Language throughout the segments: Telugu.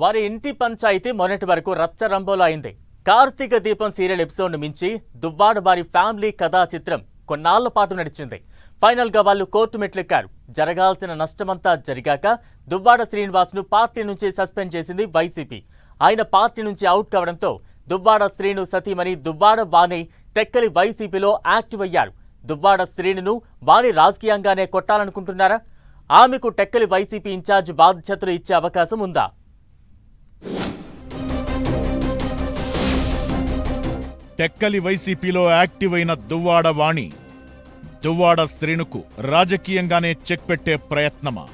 వారి ఇంటి పంచాయితీ మొన్నటి వరకు రచ్చరంబోలో అయింది కార్తీక దీపం సీరియల్ ఎపిసోడ్ను మించి దువ్వాడ వారి ఫ్యామిలీ కథా చిత్రం కొన్నాళ్ళ పాటు నడిచింది. ఫైనల్గా వాళ్ళు కోర్టు మెట్లెక్కారు. జరగాల్సిన నష్టమంతా జరిగాక దువ్వాడ శ్రీనివాస్ను పార్టీ నుంచి సస్పెండ్ చేసింది వైసీపీ. ఆయన పార్టీ నుంచి అవుట్ కావడంతో దువ్వాడ శ్రీను సతీమణి దువ్వాడ వాణి టెక్కలి వైసీపీలో యాక్టివ్ అయ్యారు. దువ్వాడ శ్రీనును వాణి రాజకీయంగానే కొట్టాలనుకుంటున్నారా? ఆమెకు టెక్కలి వైసీపీ ఇన్ఛార్జ్ బాధ్యతలు ఇచ్చే అవకాశం ఉందా? టెక్కలి వైసీపీలో యాక్టివ్ అయిన దువ్వాడ వాణి దువ్వాడ శ్రేణుకు రాజకీయంగానే చెక్ పెట్టే ప్రయత్నమా?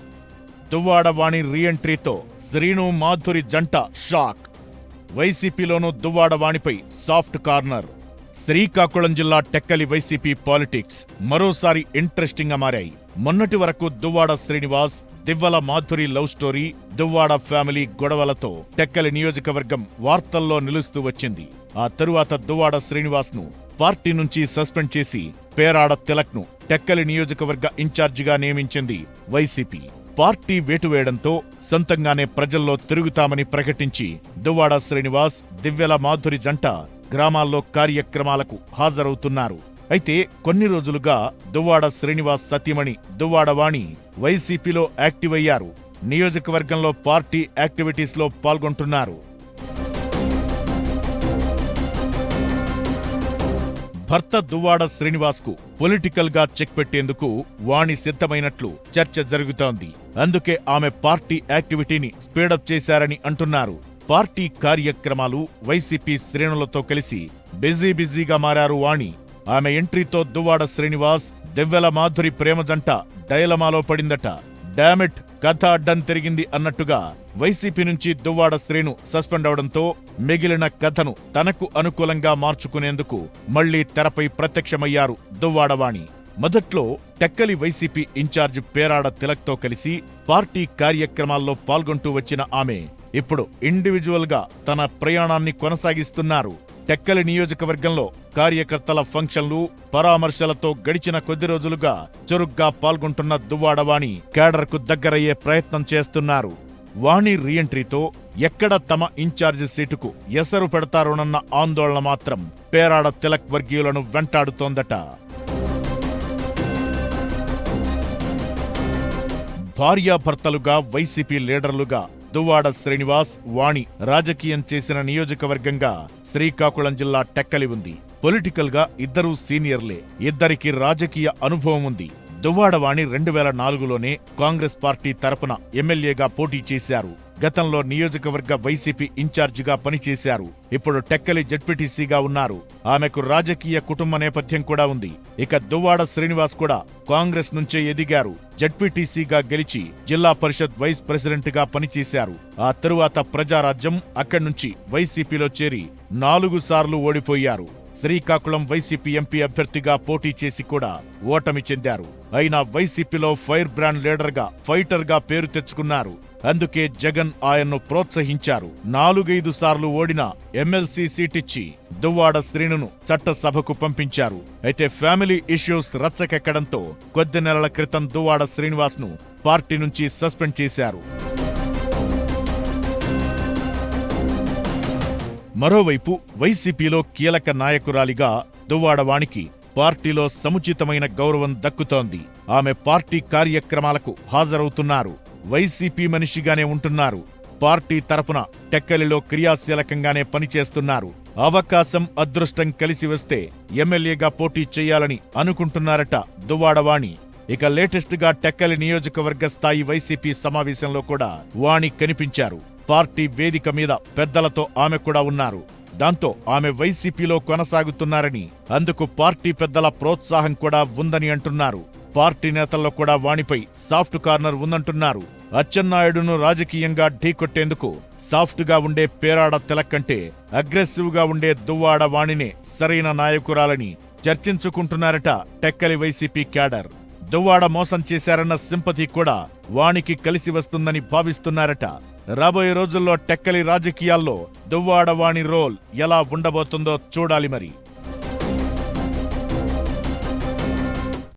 దువ్వాడ వాణి రీఎంట్రీతో శ్రీను మాధురి జంట షాక్. వైసీపీలోనూ దువ్వాడ వాణిపై సాఫ్ట్ కార్నర్. శ్రీకాకుళం జిల్లా టెక్కలి వైసీపీ పాలిటిక్స్ మరోసారి ఇంట్రెస్టింగ్గా మారాయి. మొన్నటి వరకు Duvvada Srinivas Divvala Madhuri love story Duvvada family గొడవలతో Tekkali నియోజకవర్గం వార్తల్లో నిలుస్తూ వచ్చింది. ఆ తరువాత దువ్వాడ శ్రీనివాస్ను పార్టీ నుంచి సస్పెండ్ చేసి పేరాడ తిలక్ను టెక్కలి నియోజకవర్గ ఇన్ఛార్జిగా నియమించింది వైసీపీ. పార్టీ వేటు వేయడంతో సొంతంగానే ప్రజల్లో తిరుగుతామని ప్రకటించి దువ్వాడ శ్రీనివాస్ దివ్యల మాధురి జంట గ్రామాల్లో కార్యక్రమాలకు హాజరవుతున్నారు. అయితే కొన్ని రోజులుగా దువ్వాడ శ్రీనివాస్ సతీమణి దువ్వాడవాణి వైసీపీలో యాక్టివ్ అయ్యారు నియోజకవర్గంలో పార్టీ యాక్టివిటీస్లో పాల్గొంటున్నారు. భర్త దువ్వాడ శ్రీనివాస్కు పొలిటికల్గా చెక్ పెట్టేందుకు వాణి సిద్ధమైనట్లు చర్చ జరుగుతోంది. అందుకే ఆమె పార్టీ యాక్టివిటీని స్పీడప్ చేశారని అంటున్నారు. పార్టీ కార్యక్రమాలు వైసీపీ శ్రేణులతో కలిసి బిజీ బిజీగా మారారు వాణి. ఆమె ఎంట్రీతో దువ్వాడ శ్రీనివాస్ దివ్వెల మాధురి ప్రేమ జంట డైలమాలో పడిందట. డామిట్ కథ అడ్డం తిరిగింది అన్నట్టుగా వైసీపీ నుంచి దువ్వాడ శ్రీను సస్పెండ్ అవడంతో మిగిలిన కథను తనకు అనుకూలంగా మార్చుకునేందుకు మళ్ళీ తెరపై ప్రత్యక్షమయ్యారు దువ్వాడవాణి మొదట్లో టెక్కలి వైసీపీ ఇన్ఛార్జ్ పేరాడ తిలక్తో కలిసి పార్టీ కార్యక్రమాల్లో పాల్గొంటూ వచ్చిన ఆమె ఇప్పుడు ఇండివిజువల్గా తన ప్రయాణాన్ని కొనసాగిస్తున్నారు. టెక్కలి నియోజకవర్గంలో కార్యకర్తల ఫంక్షన్లు పరామర్శలతో గడిచిన కొద్ది రోజులుగా చురుగ్గా పాల్గొంటున్న దువ్వాడవాణి కేడర్కు దగ్గరయ్యే ప్రయత్నం చేస్తున్నారు. వాణి రీఎంట్రీతో ఎక్కడ తమ ఇన్ఛార్జి సీటుకు ఎసరు పెడతారోనన్న ఆందోళన మాత్రం పేరాడ తిలక్ వర్గీయులను వెంటాడుతోందట. భార్యాభర్తలుగా వైసీపీ లీడర్లుగా దువ్వాడ శ్రీనివాస్ వాణి రాజకీయం చేసిన నియోజకవర్గంగా శ్రీకాకుళం జిల్లా టెక్కలి ఉంది. పొలిటికల్గా ఇద్దరూ సీనియర్లే. ఇద్దరికి రాజకీయ అనుభవం ఉంది. దువ్వాడవాణి రెండు వేల నాలుగులోనే కాంగ్రెస్ పార్టీ తరపున ఎమ్మెల్యేగా పోటీ చేశారు. గతంలో నియోజకవర్గ వైసీపీ ఇన్ఛార్జిగా పనిచేశారు. ఇప్పుడు టెక్కలి జడ్పీటీసీగా ఉన్నారు. ఆమెకు రాజకీయ కుటుంబ నేపథ్యం కూడా ఉంది. ఇక దువ్వాడ శ్రీనివాస్ కూడా కాంగ్రెస్ నుంచే ఎదిగారు. జడ్పీటీసీగా గెలిచి జిల్లా పరిషత్ వైస్ ప్రెసిడెంట్గా పనిచేశారు. ఆ తరువాత ప్రజారాజ్యం అక్కడి నుంచి వైసీపీలో చేరి నాలుగు సార్లు ఓడిపోయారు. శ్రీకాకుళం వైసీపీ ఎంపీ అభ్యర్థిగా పోటీ చేసి కూడా ఓటమి చెందారు. అయినా వైసీపీలో ఫైర్ బ్రాండ్ లీడర్గా ఫైటర్గా పేరు తెచ్చుకున్నారు. అందుకే జగన్ ఆయన్ను ప్రోత్సహించారు. నాలుగైదు సార్లు ఓడిన ఎమ్మెల్సీ సీటిచ్చి దువ్వాడ శ్రీనును చట్టసభకు పంపించారు. అయితే ఫ్యామిలీ ఇష్యూస్ రచ్చకెక్కడంతో కొద్ది నెలల క్రితం దువ్వాడ శ్రీనివాస్ను పార్టీ నుంచి సస్పెండ్ చేశారు. మరోవైపు వైసీపీలో కీలక నాయకురాలిగా దువ్వాడవాణికి పార్టీలో సముచితమైన గౌరవం దక్కుతోంది. ఆమె పార్టీ కార్యక్రమాలకు హాజరవుతున్నారు. వైసీపీ మనిషిగానే ఉంటున్నారు. పార్టీ తరఫున టెక్కలిలో క్రియాశీలకంగానే పనిచేస్తున్నారు. అవకాశం అదృష్టం కలిసి వస్తే ఎమ్మెల్యేగా పోటీ చేయాలని అనుకుంటున్నారట దువ్వాడవాణి. ఇక లేటెస్ట్గా టెక్కలి నియోజకవర్గ స్థాయి వైసీపీ సమావేశంలో కూడా వాణి కనిపించారు. పార్టీ వేదిక మీద పెద్దలతో ఆమె కూడా ఉన్నారు. దాంతో ఆమె వైసీపీలో కొనసాగుతున్నారని అందుకు పార్టీ పెద్దల ప్రోత్సాహం కూడా ఉందని అంటున్నారు. పార్టీ నేతల్లో కూడా వాణిపై సాఫ్ట్ కార్నర్ ఉందంటున్నారు. అచ్చెన్నాయుడును రాజకీయంగా ఢీకొట్టేందుకు సాఫ్ట్గా ఉండే పేరాడ తిలక్కంటే అగ్రెసివ్గా ఉండే దువ్వాడ వాణినే సరైన నాయకురాలని చర్చించుకుంటున్నారట టెక్కలి వైసీపీ క్యాడర్. దువ్వాడ మోసం చేశారన్న సింపతి కూడా వాణికి కలిసి వస్తుందని భావిస్తున్నారట. రాబోయే రోజుల్లో టెక్కలి రాజకీయాల్లో దువ్వాడ వాణి రోల్ ఎలా ఉండబోతుందో చూడాలి మరి.